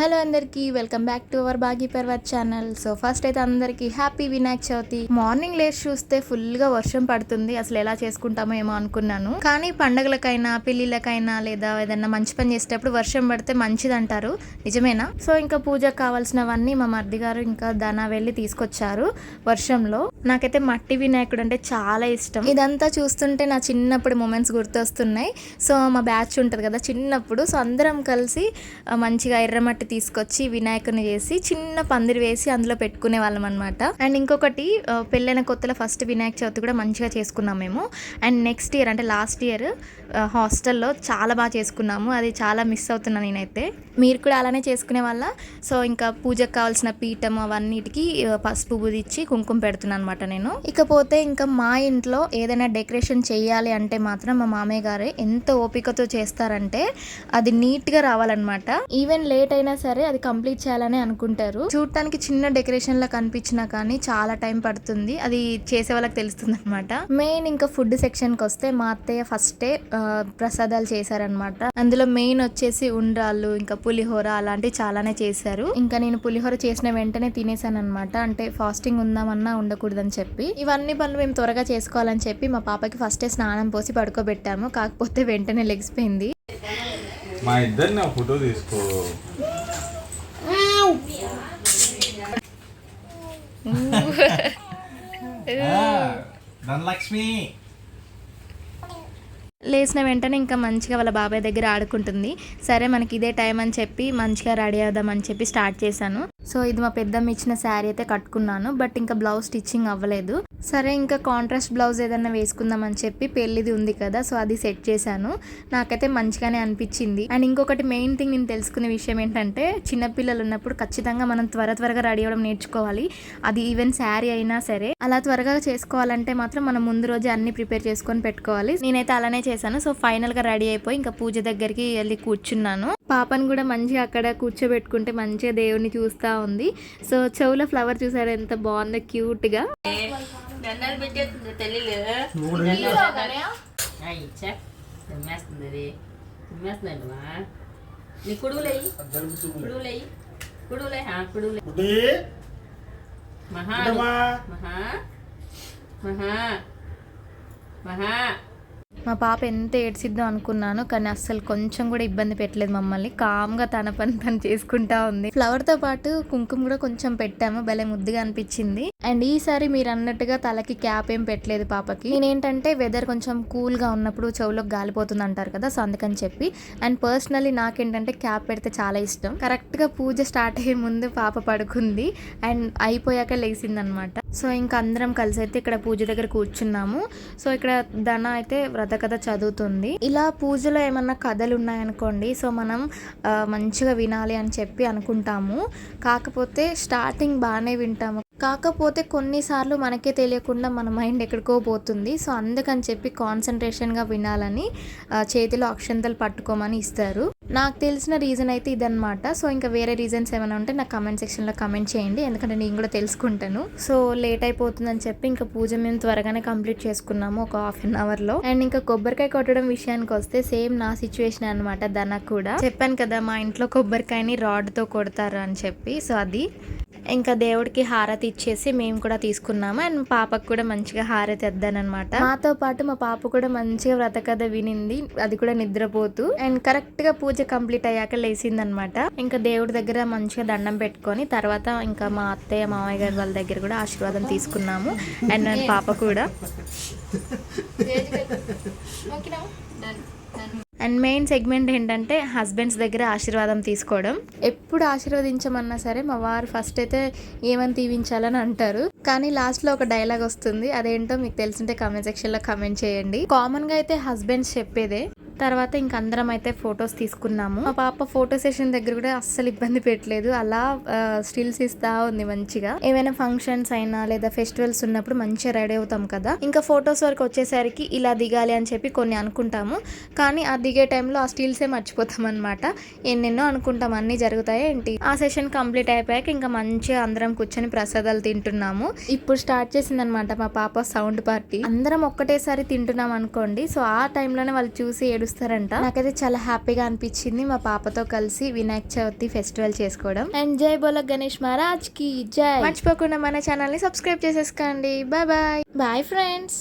Hello అందరికీ welcome back to our బాగీ పర్వర్ ఛానల్. సో ఫస్ట్ అయితే అందరికీ హ్యాపీ వినాయక చవితి. మార్నింగ్ లేచి చూస్తే ఫుల్గా వర్షం పడుతుంది. అసలు ఎలా చేసుకుంటామో ఏమో అనుకున్నాను. కానీ పండగలకైనా పెళ్ళిళ్ళకైనా లేదా ఏదైనా మంచి పని చేసేటప్పుడు వర్షం పడితే మంచిది అంటారు నిజమేనా? సో ఇంకా పూజకు కావాల్సినవన్నీ మా మర్ది గారు ఇంకా దానా వెళ్ళి తీసుకొచ్చారు వర్షంలో. నాకైతే మట్టి వినాయకుడు అంటే చాలా ఇష్టం. ఇదంతా చూస్తుంటే నా చిన్నప్పుడు మూమెంట్స్ గుర్తొస్తున్నాయి. సో మా బ్యాచ్ ఉంటుంది కదా చిన్నప్పుడు. సో అందరం కలిసి మంచిగా ఎర్రమట్టి తీసుకొచ్చి వినాయకుని చేసి చిన్న పందిరి వేసి అందులో పెట్టుకునే వాళ్ళం అనమాట అండ్ ఇంకొకటి పెళ్ళైన కొత్తలో ఫస్ట్ వినాయక చవితి కూడా మంచిగా చేసుకున్నాం మేము. అండ్ నెక్స్ట్ ఇయర్ అంటే లాస్ట్ ఇయర్ హాస్టల్లో చాలా బాగా చేసుకున్నాము. అది చాలా మిస్ అవుతున్నాను నేనైతే. మీరు కూడా అలానే చేసుకునే వాళ్ళ? సో ఇంకా పూజకు కావాల్సిన పీఠం అవన్నిటికి పసుపు బుదిచ్చి కుంకుమ పెడుతున్నాను అనమాట నేను. ఇకపోతే ఇంకా మా ఇంట్లో ఏదైనా డెకరేషన్ చేయాలి అంటే మాత్రం మా మామయ్య గారే ఎంత ఓపికతో చేస్తారంటే అది నీట్గా రావాలన్నమాట. ఈవెన్ లేట్ అయినా సరే అది కంప్లీట్ చేయాలని అనుకుంటారు. చూడటానికి చిన్న డెకరేషన్ లా కనిపించినా కానీ చాలా టైం పడుతుంది. అది చేసే వాళ్ళకి తెలుస్తుంది అనమాట మెయిన్ ఇంకా ఫుడ్ సెక్షన్కి వస్తే మా అత్తయ్య ఫస్టే ప్రసాదాలు చేశారనమాట అందులో మెయిన్ వచ్చేసి ఉండ్రాళ్ళు ఇంకా పులిహోర అలాంటివి చాలానే చేశారు. ఇంకా నేను పులిహోర చేసిన వెంటనే తినేసాను అనమాట అంటే ఫాస్టింగ్ ఉందామన్నా ఉండకూడదని చెప్పి. ఇవన్నీ పనులు మేము త్వరగా చేసుకోవాలని చెప్పి మా పాపకి ఫస్టే స్నానం పోసి పడుకోబెట్టాము. కాకపోతే వెంటనే లెగిసిపోయింది. మా ఇద్దరిని ఫోటో తీసుకో. ధనలక్ష్మి లేచిన వెంటనే ఇంకా మంచిగా వాళ్ళ బాబాయ్ దగ్గర ఆడుకుంటుంది. సరే మనకి ఇదే టైం అని చెప్పి మంచిగా రెడీ అవుదామని చెప్పి స్టార్ట్ చేశాను. సో ఇది మా పెద్దమ్మ ఇచ్చిన శారీ అయితే కట్టుకున్నాను బట్ ఇంకా బ్లౌజ్ స్టిచ్చింగ్ అవ్వలేదు. సరే ఇంకా కాంట్రాస్ట్ బ్లౌజ్ ఏదైనా వేసుకుందామని చెప్పి పెళ్ళిది ఉంది కదా సో అది సెట్ చేశాను. నాకైతే మంచిగానే అనిపించింది. అండ్ ఇంకొకటి మెయిన్ థింగ్ నేను తెలుసుకునే విషయం ఏంటంటే చిన్నపిల్లలు ఉన్నప్పుడు ఖచ్చితంగా మనం త్వర త్వరగా రెడీ అవ్వడం నేర్చుకోవాలి. అది ఈవెన్ శారీ అయినా సరే అలా త్వరగా చేసుకోవాలంటే మాత్రం మనం ముందు రోజే అన్ని ప్రిపేర్ చేసుకొని పెట్టుకోవాలి. నేనైతే అలానే చేశాను. సో ఫైనల్గా రెడీ అయిపోయి ఇంకా పూజ దగ్గరికి వెళ్ళి కూర్చున్నాను. పాపను కూడా మంచిగా అక్కడ కూర్చోబెట్టుకుంటే మంచిగా దేవుడిని చూస్తూ ఉంది. సో చెవులో ఫ్లవర్ చూసారు ఎంత బాగుందో క్యూట్గా. గా దండాలు పెట్టేస్తుంది. తల్లిలు ఇచ్చా. తుమ్మేస్తుంది అది తుమ్మేస్తుందండి మా నీ కుడువులే మహా. మహా. మహా. మహా. మా పాప ఎంత ఏడ్చిద్దాం అనుకున్నాను కానీ అస్సలు కొంచెం కూడా ఇబ్బంది పెట్టలేదు మమ్మల్ని. కామ్గా తన పని తను చేసుకుంటా ఉంది. ఫ్లవర్తో పాటు కుంకుమ కూడా కొంచెం పెట్టాము భలే ముద్దుగా అనిపించింది. అండ్ ఈసారి మీరు అన్నట్టుగా తలకి క్యాప్ ఏం పెట్టలేదు పాపకి. నేనేంటంటే వెదర్ కొంచెం కూల్గా ఉన్నప్పుడు చెవులోకి గాలిపోతుంది అంటారు కదా సో అందుకని చెప్పి. అండ్ పర్సనలీ నాకేంటంటే క్యాప్ పెడితే చాలా ఇష్టం. కరెక్ట్గా పూజ స్టార్ట్ అయ్యే ముందు పాప పడుకుంది. అండ్ అయిపోయాక లేచింది అనమాట సో ఇంకా అందరం కలిసి అయితే ఇక్కడ పూజ దగ్గర కూర్చున్నాము. సో ఇక్కడ ధన అయితే వ్రత కథ చదువుతుంది. ఇలా పూజలో ఏమన్నా కథలు ఉన్నాయనుకోండి సో మనం మంచిగా వినాలి అని చెప్పి అనుకుంటాము. కాకపోతే స్టార్టింగ్ బాగానే వింటాము. కాకపోతే కొన్నిసార్లు మనకే తెలియకుండా మన మైండ్ ఎక్కడికో పోతుంది. సో అందుకని చెప్పి కాన్సన్ట్రేషన్గా వినాలని చేతిలో అక్షంతలు పట్టుకోమని ఇస్తారు. నాకు తెలిసిన రీజన్ అయితే ఇదన్నమాట. సో ఇంకా వేరే రీజన్స్ ఏమైనా ఉంటే నాకు కమెంట్ సెక్షన్లో కమెంట్ చేయండి. ఎందుకంటే నేను కూడా తెలుసుకుంటాను. సో లేట్ అయిపోతుందని చెప్పి ఇంకా పూజ మేము త్వరగానే కంప్లీట్ చేసుకున్నాము ఒక హాఫ్ అన్ అవర్లో అండ్ ఇంకా కొబ్బరికాయ కొట్టడం విషయానికి వస్తే సేమ్ నా సిచ్యువేషన్ అనమాట దన కూడా. చెప్పాను కదా మా ఇంట్లో కొబ్బరికాయని రాడ్తో కొడతారు అని చెప్పి. సో అది ఇంకా దేవుడికి హారతి ఇచ్చేసి మేము కూడా తీసుకున్నాము. అండ్ పాపకు కూడా మంచిగా హారతి ఎద్దానమాట మాతో పాటు మా పాప కూడా మంచిగా వ్రత కథ వినింది. అది కూడా నిద్రపోతూ అండ్ కరెక్ట్గా పూజ కంప్లీట్ అయ్యాక లేచింది అనమాట ఇంకా దేవుడి దగ్గర మంచిగా దండం పెట్టుకొని తర్వాత ఇంకా మా అత్తయ్య మామయ్య గారి వాళ్ళ దగ్గర కూడా ఆశీర్వాదం తీసుకున్నాము. అండ్ పాప కూడా. అండ్ మెయిన్ సెగ్మెంట్ ఏంటంటే హస్బెండ్స్ దగ్గర ఆశీర్వాదం తీసుకోవడం. ఎప్పుడు ఆశీర్వదించమన్నా సరే మా వారు ఫస్ట్ అయితే ఏమని దీవించాలని అంటారు. కానీ లాస్ట్లో ఒక డైలాగ్ వస్తుంది. అదేంటో మీకు తెలిసింటే కామెంట్ సెక్షన్లో కామెంట్ చేయండి. కామన్గా అయితే హస్బెండ్స్ చెప్పేదే తర్వాత ఇంక అందరం అయితే ఫొటోస్ తీసుకున్నాము. మా పాప ఫోటో సెషన్ దగ్గర కూడా అస్సలు ఇబ్బంది పెట్టలేదు. అలా స్టిల్స్ ఇస్తా ఉంది మంచిగా. ఏమైనా ఫంక్షన్స్ అయినా లేదా ఫెస్టివల్స్ ఉన్నప్పుడు మంచిగా రెడీ అవుతాం కదా. ఇంకా ఫొటోస్ వరకు వచ్చేసరికి ఇలా దిగాలి అని చెప్పి కొన్ని అనుకుంటాము. కానీ ఆ దిగే టైంలో ఆ స్టిల్సే మర్చిపోతాం అనమాట ఎన్నెన్నో అనుకుంటాం అన్ని జరుగుతాయి ఏంటి? ఆ సెషన్ కంప్లీట్ అయిపోయాక ఇంకా మంచిగా అందరం కూర్చొని ప్రసాదాలు తింటున్నాము. ఇప్పుడు స్టార్ట్ చేసింది అనమాట మా పాప సౌండ్ పార్టీ. అందరం ఒక్కటేసారి తింటున్నాం అనుకోండి. సో ఆ టైంలోనే వాళ్ళు చూసి ఏడు పిలుస్తారంట నాకైతే చాలా హ్యాపీగా అనిపించింది మా పాపతో కలిసి వినాయక చవితి ఫెస్టివల్ చేసుకోవడం. అండ్ జై బోల గణేష్ మహారాజ్కి జై. మర్చిపోకుండా మన ఛానల్ని సబ్స్క్రైబ్ చేసేసుకోండి. Bye bye. Bye friends.